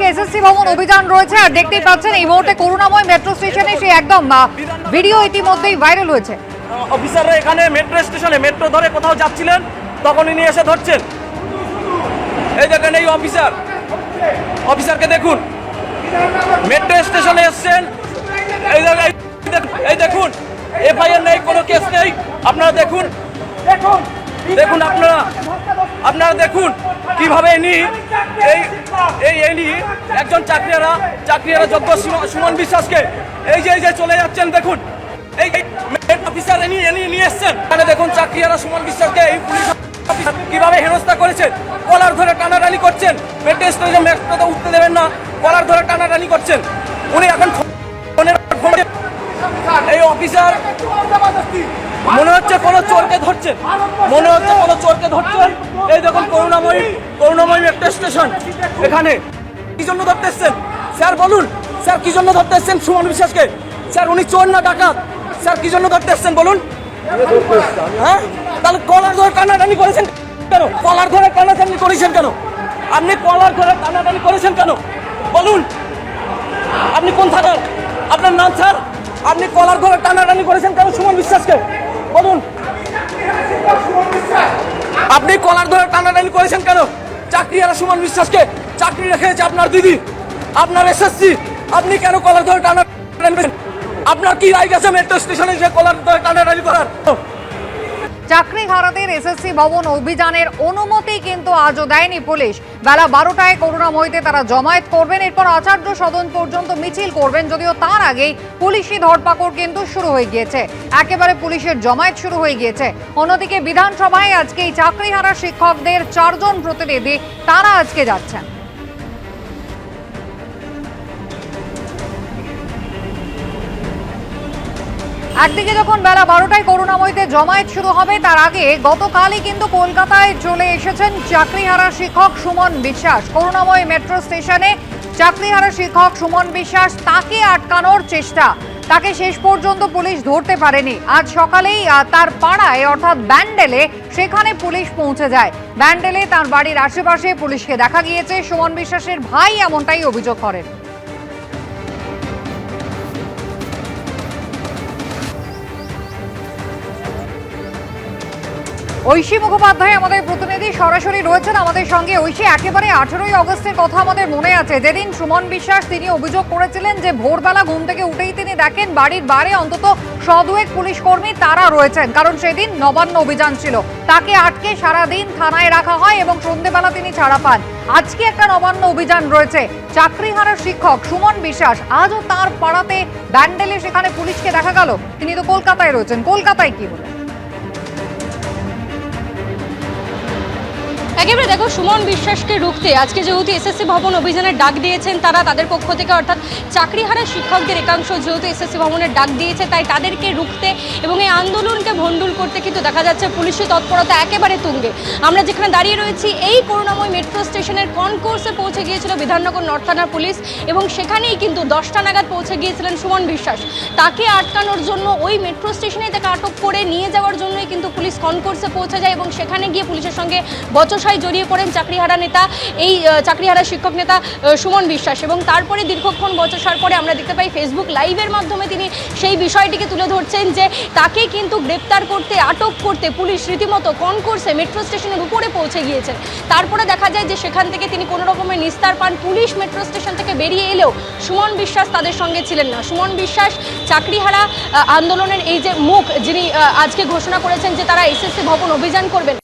আজকে এসএসসি ভবন অভিযান রয়েছে, আর দেখতেই পাচ্ছেন এই মুহূর্তে করুণাময় মেট্রো স্টেশনে সে একদম ভিডিও ইতিমধ্যেই ভাইরাল হয়েছে। অফিসাররা এখানে মেট্রো স্টেশনে মেট্রো ধরে কোথাও যাচ্ছিলেন তখন ইনি এসে ধরছেন। এই দেখেন এই অফিসার অফিসারকে দেখুন। মেট্রো স্টেশনে এসছেন। এই এই দেখুন এফআইআর নেই, কোনো কেস নেই। আপনারা দেখুন। দেখুন আপনারা। আপনারা দেখুন কীভাবে ইনি এই এই ইনি একজন চাকরিয়ারা চাকরিয়ারা যোগ্য সুমন- বিশ্বাসকে এই যে এই যে চলে যাচ্ছেন, দেখুন। এই অফিসার ইনি ইনি নিয়ে এসছেন। এখানে দেখুন চাকরিয়ারা সুমন বিশ্বাসকে এই পুলিশ কীভাবে হেনস্থা করেছেন? কলার ধরে টানাটানি করছেন। মেট্রো স্টেশনে মেট্রোতে উঠতে দেবেন না। কলার ধরে টানাটানি করছেন। উনি এখন এই অফিসার মনে হচ্ছে কোনো চোরকে ধরছেন। মনে হচ্ছে কোনো চোরকে ধরছেন। এই দেখুন, করুণাময়ী করুণাময়ী একটা স্টেশন এখানে কি জন্য ধরতে এসছেন? স্যার, বলুন। স্যার, কি জন্য ধরতে এসছেন? সুমন বিশ্বাসকে। স্যার, উনি চোর না ডাকাত? স্যার, কি জন্য ধরতে এসছেন? বলুন। হ্যাঁ? তাহলে কলার ধরে টানাটানি করেছেন কেন? কলার ধরে টানাটানি করেছেন কেন? আপনি কলার ধরে টানাটানি করেছেন কেন? বলুন। আপনি কোন থানার আপনার নাম, স্যার? আপনি কলার ধরে টানাটানি করেছেন কেন সুমন বিশ্বাসকে? বলুন। আপনি কলার ধরে টানাটানি করেছেন কেন? চাকরি আর সুমন বিশ্বাসকে চাকরি রেখেছে আপনার দিদি, আপনার এসএসসি। আপনি কেন কলার ধরে টানাটানি করেছেন? আপনার কি রায় গেছে মেট্রো স্টেশনে যে কলার ধরে টানাটানি করার? চাকরিহারাদের এসএসসি ভবন অভিযানের অনুমতি কিন্তু আজও দেয়নি পুলিশ। বেলা বারোটায় করুণাময়ীতে তারা জমায়েত করবেন, এরপর আচার্য সদন পর্যন্ত মিছিল করবেন, যদিও তার আগেই পুলিশি ধরপাকড় কিন্তু শুরু হয়ে গিয়েছে। একেবারে পুলিশের জমায়েত শুরু হয়ে গিয়েছে। অন্যদিকে বিধানসভায় আজকে এই চাকরি হারা শিক্ষকদের চারজন প্রতিনিধি, তারা আজকে যাচ্ছেন। একদিকে যখন বেলা বারোটায় করুণাময়ীতে জমায়েত শুরু হবে, তার আগে গতকালই কিন্তু কলকাতায় চলে এসেছেন চাকরিহারা শিক্ষক সুমন বিশ্বাস। করুণাময়ী মেট্রো স্টেশনে চাকরিহারা শিক্ষক সুমন বিশ্বাস তাকে আটকানোর চেষ্টা। তাকে শেষ পর্যন্ত পুলিশ ধরতে পারেনি। আজ সকালেই তার পাড়ায়, অর্থাৎ ব্যান্ডেলে, সেখানে পুলিশ পৌঁছে যায়। ব্যান্ডেলে তার বাড়ির আশেপাশে পুলিশকে দেখা গিয়েছে। সুমন বিশ্বাসের ভাই এমনটাই অভিযোগ করেন। ঐশী মুখোপাধ্যায় আমাদের প্রতিনিধি সরাসরি রয়েছেন আমাদের সঙ্গে। ঐশী, একেবারে আঠেরোই অগস্টের কথা আমাদের মনে আছে। যেদিন সুমন বিশ্বাস তিনি অভিযোগ করেছিলেন যে ভোরবেলা ঘুম থেকে উঠেই তিনি দেখেন বাড়ির বারে অন্তত সদুয়েক পুলিশ কর্মী তারা রয়েছেন, কারণ সেদিন নবান্ন অভিযান ছিল। তাকে আটকে সারাদিন থানায় রাখা হয় এবং সন্ধেবেলা তিনি ছাড়া পান। আজকে একটা নবান্ন অভিযান রয়েছে। চাকরিহারা শিক্ষক সুমন বিশ্বাস আজও তার পাড়াতে ব্যান্ডেলে সেখানে পুলিশকে দেখা গেল। তিনি তো কলকাতায় রয়েছেন। কলকাতায় কি হলো? একেবারে দেখো, সুমন বিশ্বাসকে রুখতে আজকে যেহেতু এসএসসি ভবন অভিযানের ডাক দিয়েছেন তারা তাদের পক্ষ থেকে, অর্থাৎ চাকরিহারা শিক্ষকদের একাংশ যেহেতু এসএসসি ভবনের ডাক দিয়েছে, তাই তাদেরকে রুখতে এবং এই আন্দোলনকে ভণ্ডুল করতে কিন্তু দেখা যাচ্ছে পুলিশের তৎপরতা একেবারে তুঙ্গে। আমরা যেখানে দাঁড়িয়ে রয়েছি, এই করুণাময় মেট্রো স্টেশনের কনকোর্সে পৌঁছে গিয়েছিল বিধাননগর নর্থ থানার পুলিশ এবং সেখানেই কিন্তু দশটা নাগাদ পৌঁছে গিয়েছিলেন সুমন বিশ্বাস। তাকে আটকানোর জন্য ওই মেট্রো স্টেশনে তাকে আটক করে নিয়ে যাওয়ার জন্যই কিন্তু পুলিশ কনকোর্সে পৌঁছে যায় এবং সেখানে গিয়ে পুলিশের সঙ্গে বচসায় জড়িয়ে পড়েন চাকরিহারা নেতা, এই চাকরিহারা শিক্ষক নেতা সুমন বিশ্বাস। এবং তারপরে দীর্ঘক্ষণ বচসার পরে আমরা দেখতে পাই ফেসবুক লাইভের মাধ্যমে তিনি সেই বিষয়টিকে তুলে ধরছেন যে তাকে কিন্তু গ্রেপ্তার করতে, আটক করতে পুলিশ রীতিমতো কনকোর্সে মেট্রো স্টেশনের উপরে পৌঁছে গিয়েছেন তারপরে দেখা যায় যে সেখান থেকে তিনি কোনো রকমের নিস্তার পান। পুলিশ মেট্রো স্টেশন থেকে বেরিয়ে এলেও সুমন বিশ্বাস তাদের সঙ্গে ছিলেন না। সুমন বিশ্বাস চাকরিহারা আন্দোলনের এই যে মুখ, যিনি আজকে ঘোষণা করেছেন যে তারা এসএসসি ভবন অভিযান করবেন